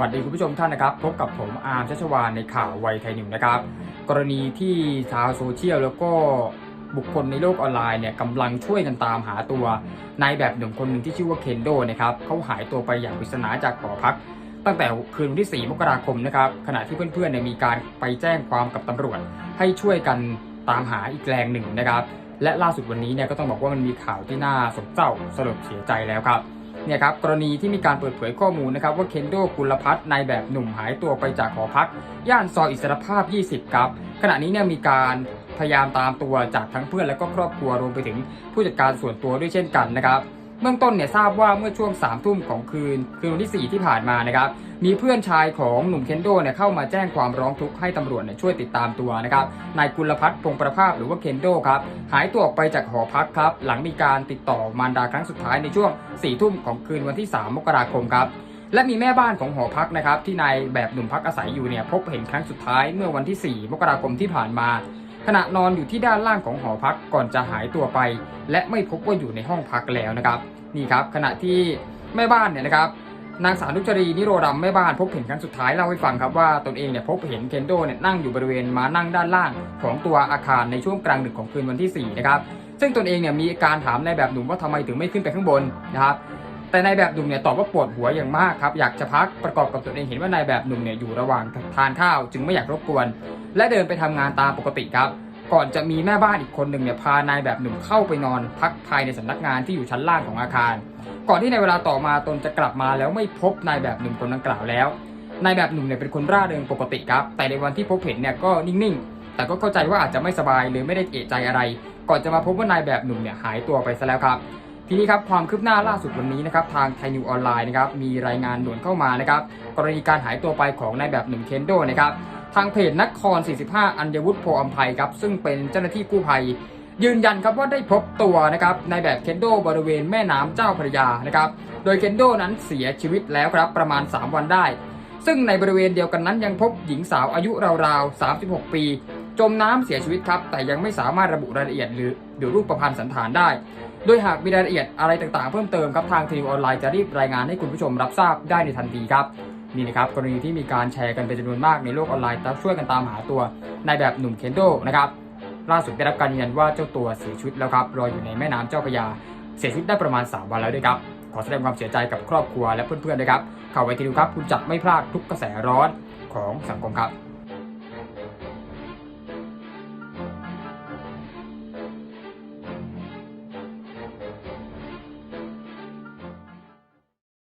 วัสดีคุณผู้ชมท่านนะครับ พบกับผมอาร์มชัชวานในข่าวไวไทยนิวนะครับ กรณีที่ชาวโซเชียลแล้วก็บุคคลในโลกออนไลน์เนี่ยกำลังช่วยกันตามหาตัวนายแบบหนุ่มคนหนึ่งที่ชื่อว่าเคนโดนะครับเขาหายตัวไปอย่างปริศนาจากหอพัก ตั้งแต่คืนวันที่ 4 มกราคมนะครับขณะที่เพื่อนๆเนี่ยมีการไปแจ้งความกับตำรวจ ให้ช่วยกันตามหาอีกแรงหนึ่งนะครับ และล่าสุดวันนี้เนี่ยก็ต้องบอกว่ามันมีข่าวที่น่าสกเศร้าสลดเสียใจแล้วครับ เนี่ยครับกรณีที่มีการเปิดเผยข้อมูลนะครับว่าเคนโดกุลพัฒนายแบบหนุ่มหายตัวไปจากหอพัก ย่านซอยอิสรภาพ 20 ครับ ขณะนี้เนี่ยมีการพยายามตามตัวจากทั้งเพื่อนและก็ครอบครัวรวมไปถึงผู้จัดการส่วนตัวด้วยเช่นกันนะครับ เบื้องต้นเนี่ยทราบว่าเมื่อช่วง3ามทุ่มของคืน คืนวันที่ 4 ที่ผ่านมานะครับมีเพื่อนชายของหนุ่มเคนโดเนี่ยเข้ามาแจ้งความร้องทุกข์ให้ตำรวจเนี่ยช่วยติดตามตัวนะครับนายกุลพัฒน์พงประภาพหรือว่าเคนโดครับหายตัวออกไปจากหอพักครับหลังมีการติดต่อมารดาครั้งสุดท้ายในช่วง4ี่ทุ่มของคืนวันที่ 3 มกราคมครับและมีแม่บ้านของหอพักนะครับที่นายแบบหนุ่มพักอาศัยอยู่เนี่ยพบเห็นครั้งสุดท้ายเมื่อวันที่ 4 มกราคมที่ผ่านมา ขณะนอนอยู่ที่ด้านล่างของหอพักก่อนจะหายตัวไป และไม่พบว่าอยู่ในห้องพักแล้วนะครับนี่ครับขณะที่แม่บ้านเนี่ยนะครับนางสาวนุจรีนิโรรัมแม่บ้านพบเห็นครั้งสุดท้ายเล่าให้ฟังครับว่าตนเองเนี่ยพบเห็นเคนโดเนี่ยนั่งอยู่บริเวณมานั่งด้านล่างของตัวอาคารในช่วงกลางดึกของคืนวันที่ 4 นะครับ ซึ่งตนเองเนี่ยมีการถามนายแบบหนุ่มว่าทำไมถึงไม่ขึ้นไปข้างบนนะครับ แต่นายแบบหนุ่มเนี่ยตอบว่าปวดหัวอย่างมากครับอยากจะพักประกอบกับตนเองเห็นว่านายแบบหนุ่มเนี่ยอยู่ระหว่างทานข้าว จึงไม่อยากรบกวน และเดินไปทำงานตามปกติครับ ก่อนจะมีแม่บ้านอีกคนหนึ่งเนี่ยพานายแบบหนุ่มเข้าไปนอนพักภายในสำนักงานที่อยู่ชั้นล่างของอาคาร ก่อนที่ในเวลาต่อมาตนจะกลับมาแล้วไม่พบนายแบบหนุ่มคนดังกล่าวแล้วนายแบบหนุ่มเนี่ยเป็นคนร่าเริงปกติครับ แต่ในวันที่พบเห็นเนี่ยก็นิ่งๆ แต่ก็เข้าใจว่าอาจจะไม่สบายหรือไม่ได้เอะใจอะไร ก่อนจะมาพบว่านายแบบหนุ่มเนี่ยหายตัวไปซะแล้วครับทีนี้ครับความคืบหน้าล่าสุดวันนี้นะครับทางไทยนิวออนไลน์นะครับมีรายงานด่วนเข้ามานะครับกรณีการหายตัวไปของนายแบบหนุ่มเคนโดนะครับ ทางเพจนคร 45 อัญวุฒิโพอัมภัยครับ ซึ่งเป็นเจ้าหน้าที่กู้ภัย ยืนยันครับว่าได้พบตัวนะครับในแบบเคนโดบริเวณแม่น้ำเจ้าพระยานะครับโดยเคนโดนั้นเสียชีวิตแล้วครับประมาณ 3 วันได้ ซึ่งในบริเวณเดียวกันนั้นยังพบหญิงสาวอายุราวๆ 36 ปี จมน้ำเสียชีวิตครับ แต่ยังไม่สามารถระบุรายละเอียดหรือหรือรูปประพันธ์สันฐานได้ โดยหากมีรายละเอียดอะไรต่างๆ เพิ่มเติมครับทางทีวีออนไลน์จะรีบรายงานให้คุณผู้ชมรับทราบได้ในทันทีครับ นี่นะครับกรณีที่มีการแชร์กันเป็นจำนวนมากในโลกออนไลน์ช่วยกันตามหาตัวนายแบบหนุ่มเคนโดนะครับล่าสุดได้รับการยืนยันว่าเจ้าตัวเสียชีวิตแล้วครับลอยอยู่ในแม่น้ำเจ้าพระยา เสียชีวิตได้ประมาณ 3 วันแล้วด้วยครับขอแสดงความเสียใจกับครอบครัวและเพื่อนๆด้วยครับข่าวไวทีดูครับ คุณจับไม่พลาดทุกกระแสร้อนของสังคมครับ